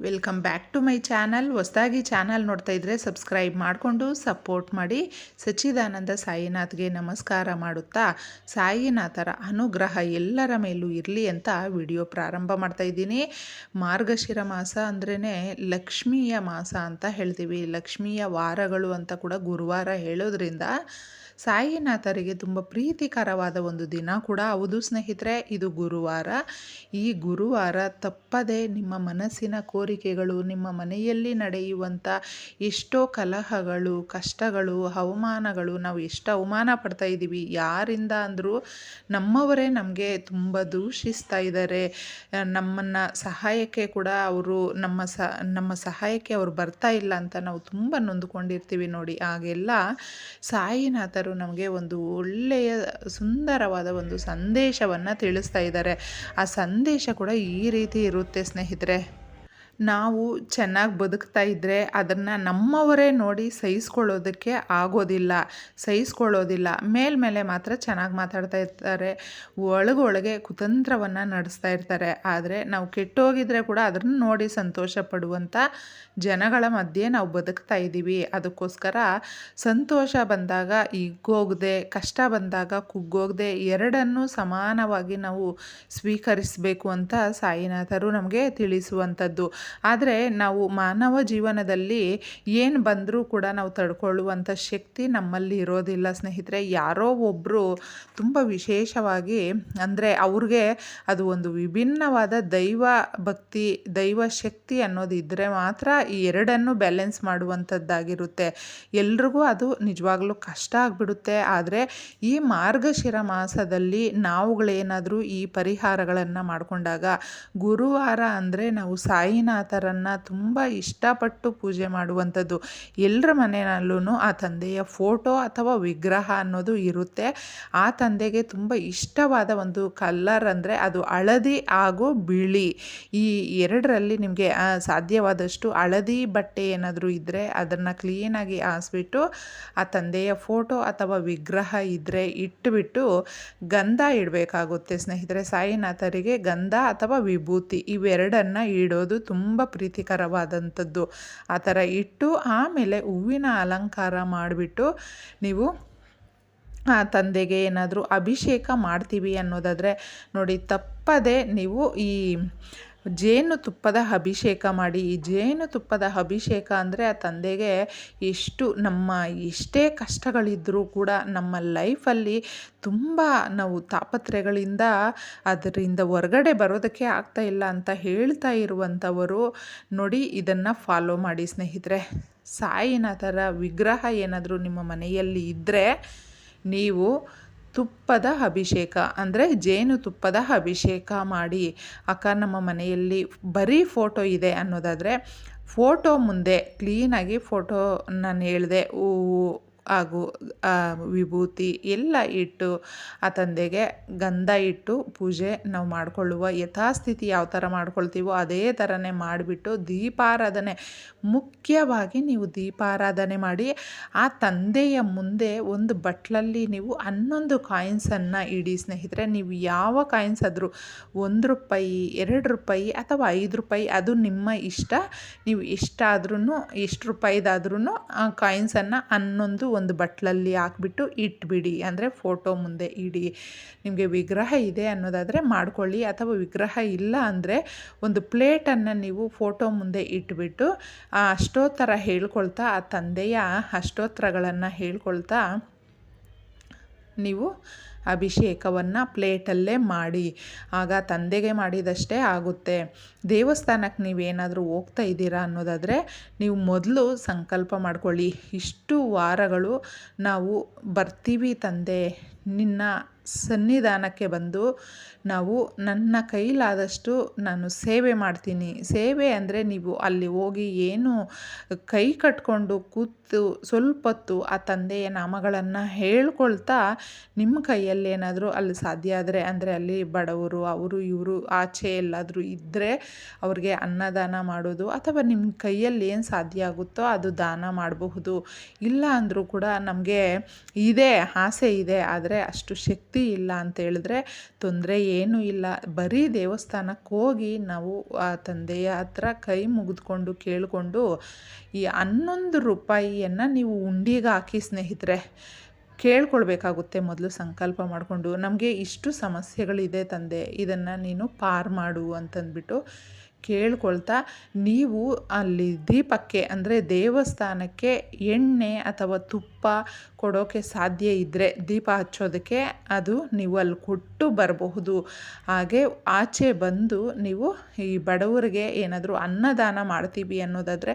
Welcome back to my channel ಹೊಸದಾಗಿ channel ನೋಡ್ತಾ ಇದ್ದರೆ ಸಬ್ಸ್ಕ್ರೈಬ್ ಮಾಡಿಕೊಂಡು ಸಪೋರ್ಟ್ ಮಾಡಿ. ಸಚ್ಚಿದಾನಂದ ಸಾಯಿನಾಥ್ಗೆ ನಮಸ್ಕಾರ ಮಾಡುತ್ತಾ, ಸಾಯಿನಾಥರ ಅನುಗ್ರಹ ಎಲ್ಲರ ಮೇಲೂ ಇರಲಿ ಅಂತ ವಿಡಿಯೋ ಪ್ರಾರಂಭ ಮಾಡ್ತಾ ಇದ್ದೀನಿ. ಮಾರ್ಗಶಿರ ಮಾಸ ಅಂದ್ರೇ ಲಕ್ಷ್ಮಿಯ ಮಾಸ ಅಂತ ಹೇಳ್ತೀವಿ. ಲಕ್ಷ್ಮಿಯ ವಾರಗಳು ಅಂತ ಕೂಡ ಗುರುವಾರ ಹೇಳೋದ್ರಿಂದ ಸಾಯಿನಾಥರಿಗೆ ತುಂಬ ಪ್ರೀತಿಕರವಾದ ಒಂದು ದಿನ ಕೂಡ. ಹೌದು ಸ್ನೇಹಿತರೆ, ಇದು ಗುರುವಾರ. ಈ ಗುರುವಾರ ತಪ್ಪದೆ ನಿಮ್ಮ ಮನಸ್ಸಿನ ಕೋರಿಕೆಗಳು, ನಿಮ್ಮ ಮನೆಯಲ್ಲಿ ನಡೆಯುವಂಥ ಎಷ್ಟೋ ಕಲಹಗಳು, ಕಷ್ಟಗಳು, ಅವಮಾನಗಳು, ನಾವು ಎಷ್ಟು ಅವಮಾನ ಪಡ್ತಾ ಇದ್ದೀವಿ, ಯಾರಿಂದ ಅಂದರೂ ನಮ್ಮವರೇ ನಮಗೆ ತುಂಬ ದೂಷಿಸ್ತಾ ಇದ್ದಾರೆ. ನಮ್ಮನ್ನು ಸಹಾಯಕ್ಕೆ ಕೂಡ ಅವರು ನಮ್ಮ ಸ, ನಮ್ಮ ಸಹಾಯಕ್ಕೆ ಅವರು ಬರ್ತಾ ಇಲ್ಲ ಅಂತ ನಾವು ತುಂಬ ನೊಂದುಕೊಂಡಿರ್ತೀವಿ ನೋಡಿ. ಆಗೆಲ್ಲ ಸಾಯಿನಾಥರು ನಮಗೆ ಒಂದು ಒಳ್ಳೆಯ ಸುಂದರವಾದ ಒಂದು ಸಂದೇಶವನ್ನು ತಿಳಿಸ್ತಾ ಇದ್ದಾರೆ. ಆ ಸಂದೇಶ ಕೂಡ ಈ ರೀತಿ ಇರುತ್ತೆ ಸ್ನೇಹಿತರೆ. ನಾವು ಚೆನ್ನಾಗಿ ಬದುಕ್ತಾ ಇದ್ದರೆ ಅದನ್ನು ನಮ್ಮವರೇ ನೋಡಿ ಸಹಿಸ್ಕೊಳ್ಳೋದಕ್ಕೆ ಆಗೋದಿಲ್ಲ, ಸಹಿಸ್ಕೊಳ್ಳೋದಿಲ್ಲ. ಮೇಲ್ಮೇಲೆ ಮಾತ್ರ ಚೆನ್ನಾಗಿ ಮಾತಾಡ್ತಾ ಇರ್ತಾರೆ ಒಳಗೊಳಗೆ ಕುತಂತ್ರವನ್ನು ನಡೆಸ್ತಾ ಇರ್ತಾರೆ. ಆದರೆ ನಾವು ಕೆಟ್ಟೋಗಿದ್ರೆ ಕೂಡ ಅದನ್ನು ನೋಡಿ ಸಂತೋಷ ಪಡುವಂಥ ಜನಗಳ ಮಧ್ಯೆ ನಾವು ಬದುಕ್ತಾ ಇದ್ದೀವಿ ಅದಕ್ಕೋಸ್ಕರ ಸಂತೋಷ ಬಂದಾಗ ಹಿಗ್ಗೋಗದೆ ಕಷ್ಟ ಬಂದಾಗ ಕುಗ್ಗೋಗದೆ ಎರಡನ್ನೂ ಸಮಾನವಾಗಿ ನಾವು ಸ್ವೀಕರಿಸಬೇಕು ಅಂತ ಸಾಯಿನಾಥರು ನಮಗೆ ತಿಳಿಸುವಂಥದ್ದು. ಆದರೆ ನಾವು ಮಾನವ ಜೀವನದಲ್ಲಿ ಏನು ಬಂದರೂ ಕೂಡ ನಾವು ತಡ್ಕೊಳ್ಳುವಂಥ ಶಕ್ತಿ ನಮ್ಮಲ್ಲಿ ಇರೋದಿಲ್ಲ ಸ್ನೇಹಿತರೆ. ಯಾರೋ ಒಬ್ಬರು ತುಂಬ ವಿಶೇಷವಾಗಿ ಅಂದರೆ ಅವ್ರಿಗೆ ಅದು ಒಂದು ವಿಭಿನ್ನವಾದ ದೈವ ಭಕ್ತಿ, ದೈವ ಶಕ್ತಿ ಅನ್ನೋದು ಇದ್ದರೆ ಮಾತ್ರ ಈ ಎರಡನ್ನು ಬ್ಯಾಲೆನ್ಸ್ ಮಾಡುವಂಥದ್ದಾಗಿರುತ್ತೆ ಎಲ್ರಿಗೂ ಅದು ನಿಜವಾಗ್ಲೂ ಕಷ್ಟ ಆಗಿಬಿಡುತ್ತೆ. ಆದರೆ ಈ ಮಾರ್ಗಶಿರ ಮಾಸದಲ್ಲಿ ನಾವುಗಳೇನಾದರೂ ಈ ಪರಿಹಾರಗಳನ್ನು ಮಾಡಿಕೊಂಡಾಗ ಗುರುವಾರ ಅಂದರೆ ನಾವು ಸಾಯಿನಾಥರನ್ನು ತುಂಬ ಇಷ್ಟಪಟ್ಟು ಪೂಜೆ ಮಾಡುವಂಥದ್ದು ಎಲ್ಲರ ಮನೆಯಲ್ಲೂ ಆ ತಂದೆಯ ಫೋಟೋ ಅಥವಾ ವಿಗ್ರಹ ಅನ್ನೋದು ಇರುತ್ತೆ. ಆ ತಂದೆಗೆ ತುಂಬ ಇಷ್ಟವಾದ ಒಂದು ಕಲ್ಲರ್ ಅಂದರೆ ಅದು ಹಳದಿ ಹಾಗೂ ಬಿಳಿ. ಈ ಎರಡರಲ್ಲಿ ನಿಮಗೆ ಸಾಧ್ಯವಾದಷ್ಟು ಹಳದಿ ಬಟ್ಟೆ ಏನಾದರೂ ಇದ್ದರೆ ಅದನ್ನು ಕ್ಲೀನಾಗಿ ಹಾಸ್ಬಿಟ್ಟು ಆ ತಂದೆಯ ಫೋಟೋ ಅಥವಾ ವಿಗ್ರಹ ಇದ್ದರೆ ಇಟ್ಟುಬಿಟ್ಟು ಗಂಧ ಇಡಬೇಕಾಗುತ್ತೆ. ಸ್ನೇಹಿತರೆ, ಸಾಯಿನಾಥರಿಗೆ ಗಂಧ ಅಥವಾ ವಿಭೂತಿ ಇವೆರಡನ್ನು ಇಡೋದು ತುಂಬ ಪ್ರೀತಿಕರವಾದಂಥದ್ದು. ಆ ಥರ ಇಟ್ಟು ಆಮೇಲೆ ಹೂವಿನ ಅಲಂಕಾರ ಮಾಡಿಬಿಟ್ಟು ನೀವು ಆ ತಂದೆಗೆ ಏನಾದರೂ ಅಭಿಷೇಕ ಮಾಡ್ತೀವಿ ಅನ್ನೋದಾದರೆ ನೋಡಿ ತಪ್ಪದೆ ನೀವು ಈ ಜೇನುತುಪ್ಪದ ಅಭಿಷೇಕ ಮಾಡಿ. ಈ ಜೇನುತುಪ್ಪದ ಅಭಿಷೇಕ ಅಂದರೆ ಆ ತಂದೆಗೆ ಎಷ್ಟು ನಮ್ಮ ಎಷ್ಟೇ ಕಷ್ಟಗಳಿದ್ದರೂ ಕೂಡ ನಮ್ಮ ಲೈಫಲ್ಲಿ ತುಂಬ ನಾವು ತಾಪತ್ರೆಗಳಿಂದ ಅದರಿಂದ ಹೊರಗಡೆ ಬರೋದಕ್ಕೆ ಆಗ್ತಾ ಇಲ್ಲ ಅಂತ ಹೇಳ್ತಾ ಇರುವಂಥವರು ನೋಡಿ ಇದನ್ನು ಫಾಲೋ ಮಾಡಿ ಸ್ನೇಹಿತರೆ. ಸಾಯಿನಾಥರ ವಿಗ್ರಹ ಏನಾದರೂ ನಿಮ್ಮ ಮನೆಯಲ್ಲಿ ಇದ್ದರೆ ನೀವು ತುಪ್ಪದ ಅಭಿಷೇಕ, ಅಂದರೆ ಜೇನುತುಪ್ಪದ ಅಭಿಷೇಕ ಮಾಡಿ. ಅಕ್ಕ, ನಮ್ಮ ಮನೆಯಲ್ಲಿ ಬರೀ ಫೋಟೋ ಇದೆ ಅನ್ನೋದಾದರೆ, ಫೋಟೋ ಮುಂದೆ ಕ್ಲೀನಾಗಿ ಫೋಟೋ ನಾನು ಹೇಳಿದೆ ಹಾಗೂ ವಿಭೂತಿ ಎಲ್ಲ ಇಟ್ಟು, ಆ ತಂದೆಗೆ ಗಂಧ ಇಟ್ಟು ಪೂಜೆ ನಾವು ಮಾಡಿಕೊಳ್ಳುವ ಯಥಾಸ್ಥಿತಿ ಯಾವ ಥರ ಮಾಡ್ಕೊಳ್ತೀವೋ ಅದೇ ಥರನೇ ಮಾಡಿಬಿಟ್ಟು ದೀಪಾರಾಧನೆ. ಮುಖ್ಯವಾಗಿ ನೀವು ದೀಪಾರಾಧನೆ ಮಾಡಿ, ಆ ತಂದೆಯ ಮುಂದೆ ಒಂದು ಬಟ್ಲಲ್ಲಿ ನೀವು ಹನ್ನೊಂದು ಕಾಯಿನ್ಸನ್ನು ಇಡಿ ಸ್ನೇಹಿತರೆ. ನೀವು ಯಾವ ಕಾಯಿನ್ಸ್ ಆದರೂ ಒಂದು ರೂಪಾಯಿ, ಎರಡು ರೂಪಾಯಿ ಅಥವಾ ಐದು ರೂಪಾಯಿ ಅದು ನಿಮ್ಮ ಇಷ್ಟ. ನೀವು ಎಷ್ಟಾದ್ರೂ ಎಷ್ಟು ರೂಪಾಯಿದಾದ್ರೂ ಆ ಕಾಯಿನ್ಸನ್ನು ಹನ್ನೊಂದು ಒಂದು ಬಟ್ಲಲ್ಲಿ ಹಾಕ್ಬಿಟ್ಟು ಇಟ್ಬಿಡಿ. ಅಂದರೆ ಫೋಟೋ ಮುಂದೆ ಇಡಿ. ನಿಮಗೆ ವಿಗ್ರಹ ಇದೆ ಅನ್ನೋದಾದರೆ ಮಾಡ್ಕೊಳ್ಳಿ. ಅಥವಾ ವಿಗ್ರಹ ಇಲ್ಲ ಅಂದರೆ ಒಂದು ಪ್ಲೇಟನ್ನು ನೀವು ಫೋಟೋ ಮುಂದೆ ಇಟ್ಬಿಟ್ಟು, ಆ ಅಷ್ಟೋತ್ತರ ಹೇಳ್ಕೊಳ್ತಾ, ಆ ತಂದೆಯ ಅಷ್ಟೋತ್ತರಗಳನ್ನು ಹೇಳ್ಕೊಳ್ತಾ, ನೀವು ಅಭಿಷೇಕವನ್ನು ಪ್ಲೇಟಲ್ಲೇ ಮಾಡಿ, ಆಗ ತಂದೆಗೆ ಮಾಡಿದಷ್ಟೇ ಆಗುತ್ತೆ. ದೇವಸ್ಥಾನಕ್ಕೆ ನೀವೇನಾದರೂ ಹೋಗ್ತಾ ಇದ್ದೀರಾ ಅನ್ನೋದಾದರೆ ನೀವು ಮೊದಲು ಸಂಕಲ್ಪ ಮಾಡ್ಕೊಳ್ಳಿ. ಇಷ್ಟು ವಾರಗಳು ನಾವು ಬರ್ತೀವಿ ತಂದೆ, ನಿನ್ನ ಸನ್ನಿಧಾನಕ್ಕೆ ಬಂದು ನಾವು ನನ್ನ ಕೈಲಾದಷ್ಟು ನಾನು ಸೇವೆ ಮಾಡ್ತೀನಿ. ಸೇವೆ ಅಂದರೆ ನೀವು ಅಲ್ಲಿ ಹೋಗಿ ಏನು ಕೈ ಕಟ್ಕೊಂಡು ಕೂತು ಸ್ವಲ್ಪ ಹೊತ್ತು ಆ ತಂದೆಯ ನಾಮಗಳನ್ನು ಹೇಳ್ಕೊಳ್ತಾ ನಿಮ್ಮ ಕೈಯಲ್ಲಿ ಏನಾದರೂ ಅಲ್ಲಿ ಸಾಧ್ಯ ಆದರೆ, ಅಂದರೆ ಅಲ್ಲಿ ಬಡವರು, ಅವರು, ಇವರು, ಆಚೆ ಎಲ್ಲಾದರೂ ಇದ್ದರೆ ಅವ್ರಿಗೆ ಅನ್ನದಾನ ಮಾಡೋದು, ಅಥವಾ ನಿಮ್ಮ ಕೈಯಲ್ಲಿ ಏನು ಸಾಧ್ಯ ಆಗುತ್ತೋ ಅದು ದಾನ ಮಾಡಬಹುದು. ಇಲ್ಲ ಅಂದರೂ ಕೂಡ ನಮಗೆ ಇದೆ, ಆಸೆ ಇದೆ, ಆದರೆ ಅಷ್ಟು ಶಕ್ತಿ ಇಲ್ಲ ಅಂತ ಹೇಳಿದ್ರೆ ತೊಂದರೆ ಏನೂ ಇಲ್ಲ. ಬರೀ ದೇವಸ್ಥಾನಕ್ಕೆ ಹೋಗಿ ನಾವು ಆ ತಂದೆಯ ಹತ್ರ ಕೈ ಮುಗಿದ್ಕೊಂಡು ಕೇಳಿಕೊಂಡು ಈ ಹನ್ನೊಂದು ರೂಪಾಯಿಯನ್ನು ನೀವು ಉಂಡಿಗೆ ಹಾಕಿ ಸ್ನೇಹಿತರೆ, ಕೇಳ್ಕೊಳ್ಬೇಕಾಗುತ್ತೆ ಮೊದಲು ಸಂಕಲ್ಪ ಮಾಡಿಕೊಂಡು. ನಮಗೆ ಇಷ್ಟು ಸಮಸ್ಯೆಗಳಿದೆ ತಂದೆ, ಇದನ್ನು ನೀನು ಪಾರು ಮಾಡು ಅಂತಂದ್ಬಿಟ್ಟು ಕೇಳ್ಕೊಳ್ತಾ ನೀವು ಅಲ್ಲಿ ದೀಪಕ್ಕೆ, ಅಂದರೆ ದೇವಸ್ಥಾನಕ್ಕೆ ಎಣ್ಣೆ ಅಥವಾ ತುಪ್ಪ ಕೊಡೋಕ್ಕೆ ಸಾಧ್ಯ ಇದ್ದರೆ ದೀಪ ಹಚ್ಚೋದಕ್ಕೆ ಅದು ನೀವು ಅಲ್ಲಿ ಕೊಟ್ಟು ಬರಬಹುದು. ಹಾಗೆ ಆಚೆ ಬಂದು ನೀವು ಈ ಬಡವರಿಗೆ ಏನಾದರೂ ಅನ್ನದಾನ ಮಾಡ್ತೀವಿ ಅನ್ನೋದಾದರೆ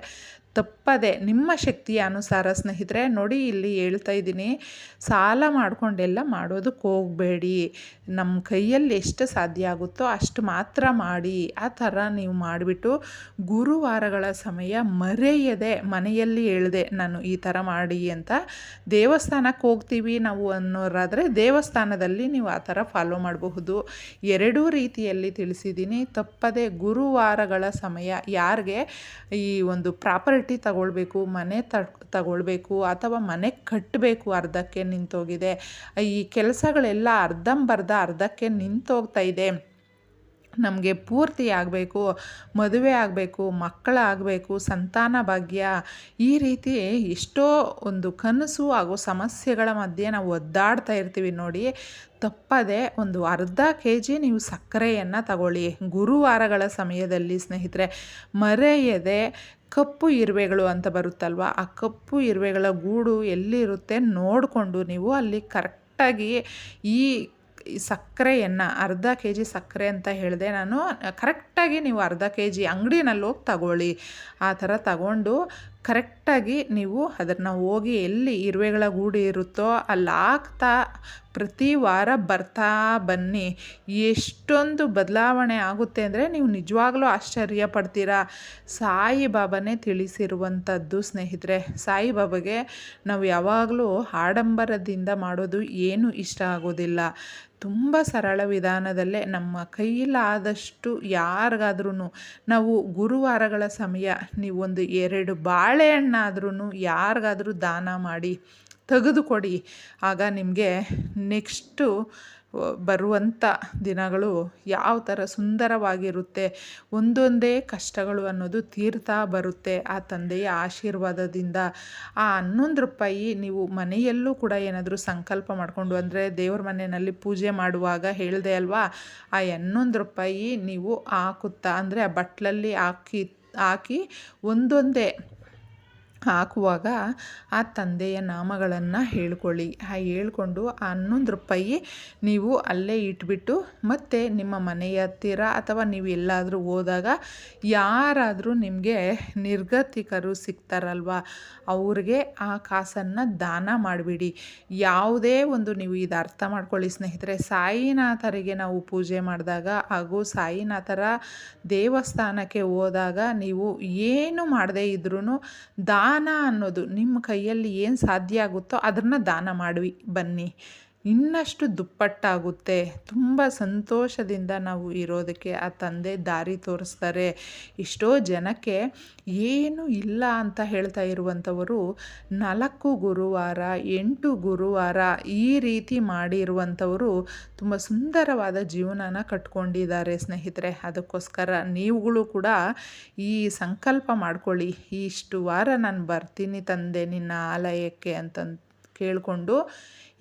ತಪ್ಪದೆ ನಿಮ್ಮ ಶಕ್ತಿಯ ಅನುಸಾರ ಸ್ನೇಹಿತರೆ, ನೋಡಿ ಇಲ್ಲಿ ಹೇಳ್ತಾ ಇದ್ದೀನಿ. ಸಾಲ ಮಾಡಿಕೊಂಡೆಲ್ಲ ಮಾಡೋದಕ್ಕೆ ಹೋಗಬೇಡಿ. ನಮ್ಮ ಕೈಯಲ್ಲಿ ಎಷ್ಟು ಸಾಧ್ಯ ಆಗುತ್ತೋ ಅಷ್ಟು ಮಾತ್ರ ಮಾಡಿ. ಆ ಥರ ನೀವು ಮಾಡಿಬಿಟ್ಟು ಗುರುವಾರಗಳ ಸಮಯ ಮರೆಯದೆ ಮನೆಯಲ್ಲಿ ಹೇಳಿದೆ, ನಾನು ಈ ಥರ ಮಾಡಿ ಅಂತ. ದೇವಸ್ಥಾನಕ್ಕೆ ಹೋಗ್ತೀವಿ ನಾವು ಅನ್ನೋರಾದರೆ ದೇವಸ್ಥಾನದಲ್ಲಿ ನೀವು ಆ ಥರ ಫಾಲೋ ಮಾಡಬಹುದು. ಎರಡೂ ರೀತಿಯಲ್ಲಿ ತಿಳಿಸಿದ್ದೀನಿ. ತಪ್ಪದೆ ಗುರುವಾರಗಳ ಸಮಯ ಯಾರಿಗೆ ಈ ಒಂದು ಪ್ರಾಪರ್ಟಿ ತಗೊಳ್ಬೇಕು ಮನೆ ತಗೊಳ್ಬೇಕು ಅಥವಾ ಮನೆ ಕಟ್ಟಬೇಕು ಅರ್ಧಕ್ಕೆ ನಿಂತೋಗಿದೆ. ಈ ಕೆಲಸಗಳೆಲ್ಲ ಅರ್ಧಂಬರ್ಧ ಅರ್ಧಕ್ಕೆ ನಿಂತೋಗ್ತಾ ಇದೆ. ನಮಗೆ ಪೂರ್ತಿ ಆಗಬೇಕು, ಮದುವೆ ಆಗಬೇಕು ಮಕ್ಕಳಾಗಬೇಕು ಸಂತಾನ ಭಾಗ್ಯ. ಈ ರೀತಿ ಎಷ್ಟೋ ಒಂದು ಕನಸು ಹಾಗೂ ಸಮಸ್ಯೆಗಳ ಮಧ್ಯೆ ನಾವು ಒದ್ದಾಡ್ತಾ ಇರ್ತೀವಿ ನೋಡಿ. ತಪ್ಪದೆ ಒಂದು ಅರ್ಧ ಕೆ ಜಿ ನೀವು ಸಕ್ಕರೆಯನ್ನು ತಗೊಳ್ಳಿ. ಗುರುವಾರಗಳ ಸಮಯದಲ್ಲಿ ಸ್ನೇಹಿತರೆ, ಮರೆಯದೆ ಕಪ್ಪು ಇರುವೆಗಳು ಅಂತ ಬರುತ್ತಲ್ವ? ಆ ಕಪ್ಪು ಇರುವೆಗಳ ಗೂಡು ಎಲ್ಲಿರುತ್ತೆ ನೋಡಿಕೊಂಡು ನೀವು ಅಲ್ಲಿ ಕರೆಕ್ಟಾಗಿ ಈ ಸಕ್ಕರೆಯನ್ನು ಅರ್ಧ ಕೆ ಜಿ ಸಕ್ಕರೆ ಅಂತ ಹೇಳಿದೆ, ನಾನು ಕರೆಕ್ಟಾಗಿ ನೀವು ಅರ್ಧ ಕೆ ಜಿ ಅಂಗಡಿನಲ್ಲಿ ಹೋಗಿ ತಗೊಳ್ಳಿ. ಆ ಥರ ತಗೊಂಡು ಕರೆಕ್ಟಾಗಿ ನೀವು ಅದನ್ನು ಹೋಗಿ ಎಲ್ಲಿ ಇರುವೆಗಳ ಗೂಡಿ ಇರುತ್ತೋ ಅಲ್ಲಿ ಹಾಕ್ತಾ ಪ್ರತಿ ವಾರ ಬರ್ತಾ ಬನ್ನಿ. ಎಷ್ಟೊಂದು ಬದಲಾವಣೆ ಆಗುತ್ತೆ ಅಂದರೆ ನೀವು ನಿಜವಾಗ್ಲೂ ಆಶ್ಚರ್ಯ ಪಡ್ತೀರಾ? ಸಾಯಿಬಾಬಾನೇ ತಿಳಿಸಿರುವಂಥದ್ದು ಸ್ನೇಹಿತರೆ ಸಾಯಿಬಾಬಾಗೆ ನಾವು ಯಾವಾಗಲೂ ಆಡಂಬರದಿಂದ ಮಾಡೋದು ಏನು ಇಷ್ಟ ಆಗೋದಿಲ್ಲ. ತುಂಬ ಸರಳ ವಿಧಾನದಲ್ಲೇ ನಮ್ಮ ಕೈಲಾದಷ್ಟು ಯಾರಿಗಾದ್ರೂ ನಾವು ಗುರುವಾರಗಳ ಸಮಯ ನೀವೊಂದು ಎರಡು ಬಾಳೆಹಣ್ಣಾದ್ರೂ ಯಾರಿಗಾದ್ರೂ ದಾನ ಮಾಡಿ ತೆಗೆದುಕೊಡಿ. ಆಗ ನಿಮಗೆ ನೆಕ್ಸ್ಟು ಬರುವಂಥ ದಿನಗಳು ಯಾವ ಥರ ಸುಂದರವಾಗಿರುತ್ತೆ, ಒಂದೊಂದೇ ಕಷ್ಟಗಳು ಅನ್ನೋದು ತೀರ್ತಾ ಬರುತ್ತೆ ಆ ತಂದೆಯ ಆಶೀರ್ವಾದದಿಂದ. ಆ ಹನ್ನೊಂದು ರೂಪಾಯಿ ನೀವು ಮನೆಯಲ್ಲೂ ಕೂಡ ಏನಾದರೂ ಸಂಕಲ್ಪ ಮಾಡಿಕೊಂಡು, ಅಂದರೆ ದೇವ್ರ ಮನೆಯಲ್ಲಿ ಪೂಜೆ ಮಾಡುವಾಗ ಹೇಳಿದೆ ಅಲ್ವಾ, ಆ ಹನ್ನೊಂದು ರೂಪಾಯಿ ನೀವು ಹಾಕುತ್ತಾ, ಅಂದರೆ ಆ ಬಟ್ಲಲ್ಲಿ ಹಾಕಿ ಹಾಕಿ ಒಂದೊಂದೇ ಹಾಕುವಾಗ ಆ ತಂದೆಯ ನಾಮಗಳನ್ನು ಹೇಳ್ಕೊಳ್ಳಿ. ಆ ಹೇಳ್ಕೊಂಡು ಹನ್ನೊಂದು ರೂಪಾಯಿ ನೀವು ಅಲ್ಲೇ ಇಟ್ಬಿಟ್ಟು ಮತ್ತೆ ನಿಮ್ಮ ಮನೆಯ ಹತ್ತಿರ ಅಥವಾ ನೀವು ಎಲ್ಲಾದರೂ ಹೋದಾಗ ಯಾರಾದರೂ ನಿಮಗೆ ನಿರ್ಗತಿಕರು ಸಿಗ್ತಾರಲ್ವ? ಅವ್ರಿಗೆ ಆ ಕಾಸನ್ನು ದಾನ ಮಾಡಿಬಿಡಿ. ಯಾವುದೇ ಒಂದು ನೀವು ಇದು ಅರ್ಥ ಮಾಡ್ಕೊಳ್ಳಿ ಸ್ನೇಹಿತರೆ, ಸಾಯಿನಾಥರಿಗೆ ನಾವು ಪೂಜೆ ಮಾಡಿದಾಗ ಹಾಗೂ ಸಾಯಿನಾಥರ ದೇವಸ್ಥಾನಕ್ಕೆ ಹೋದಾಗ ನೀವು ಏನು ಮಾಡದೇ ಇದ್ರೂ ದಾ ದಾನ ಅನ್ನೋದು ನಿಮ್ಮ ಕೈಯಲ್ಲಿ ಏನು ಸಾಧ್ಯ ಆಗುತ್ತೋ ಅದನ್ನು ದಾನ ಮಾಡಿ ಬನ್ನಿ. ಇನ್ನಷ್ಟು ದುಪ್ಪಟ್ಟಾಗುತ್ತೆ. ತುಂಬ ಸಂತೋಷದಿಂದ ನಾವು ಇರೋದಕ್ಕೆ ಆ ತಂದೆ ದಾರಿ ತೋರಿಸ್ತಾರೆ. ಎಷ್ಟೋ ಜನಕ್ಕೆ ಏನು ಇಲ್ಲ ಅಂತ ಹೇಳ್ತಾ ಇರುವಂಥವರು ನಾಲ್ಕು ಗುರುವಾರ, ಎಂಟು ಗುರುವಾರ ಈ ರೀತಿ ಮಾಡಿರುವಂಥವರು ತುಂಬ ಸುಂದರವಾದ ಜೀವನನ ಕಟ್ಕೊಂಡಿದ್ದಾರೆ ಸ್ನೇಹಿತರೆ. ಅದಕ್ಕೋಸ್ಕರ ನೀವುಗಳು ಕೂಡ ಈ ಸಂಕಲ್ಪ ಮಾಡ್ಕೊಳ್ಳಿ. ಇಷ್ಟು ವಾರ ನಾನು ಬರ್ತೀನಿ ತಂದೆ ನಿನ್ನ ಆಲಯಕ್ಕೆ ಅಂತ ಕೇಳಿಕೊಂಡು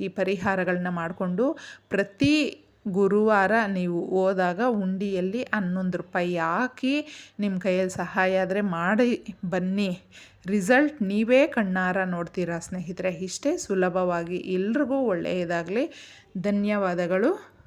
ಈ ಪರಿಹಾರಗಳನ್ನ ಮಾಡಿಕೊಂಡು ಪ್ರತಿ ಗುರುವಾರ ನೀವು ಹೋದಾಗ ಉಂಡಿಯಲ್ಲಿ ಹನ್ನೊಂದು ರೂಪಾಯಿ ಹಾಕಿ ನಿಮ್ಮ ಕೈಯಲ್ಲಿ ಸಹಾಯ ಆದರೆ ಮಾಡಿ, ಬನ್ನಿ. ರಿಸಲ್ಟ್ ನೀವೇ ಕಣ್ಣಾರ ನೋಡ್ತೀರಾ ಸ್ನೇಹಿತರೆ. ಇಷ್ಟೇ ಸುಲಭವಾಗಿ ಎಲ್ರಿಗೂ ಒಳ್ಳೆಯದಾಗಲಿ. ಧನ್ಯವಾದಗಳು.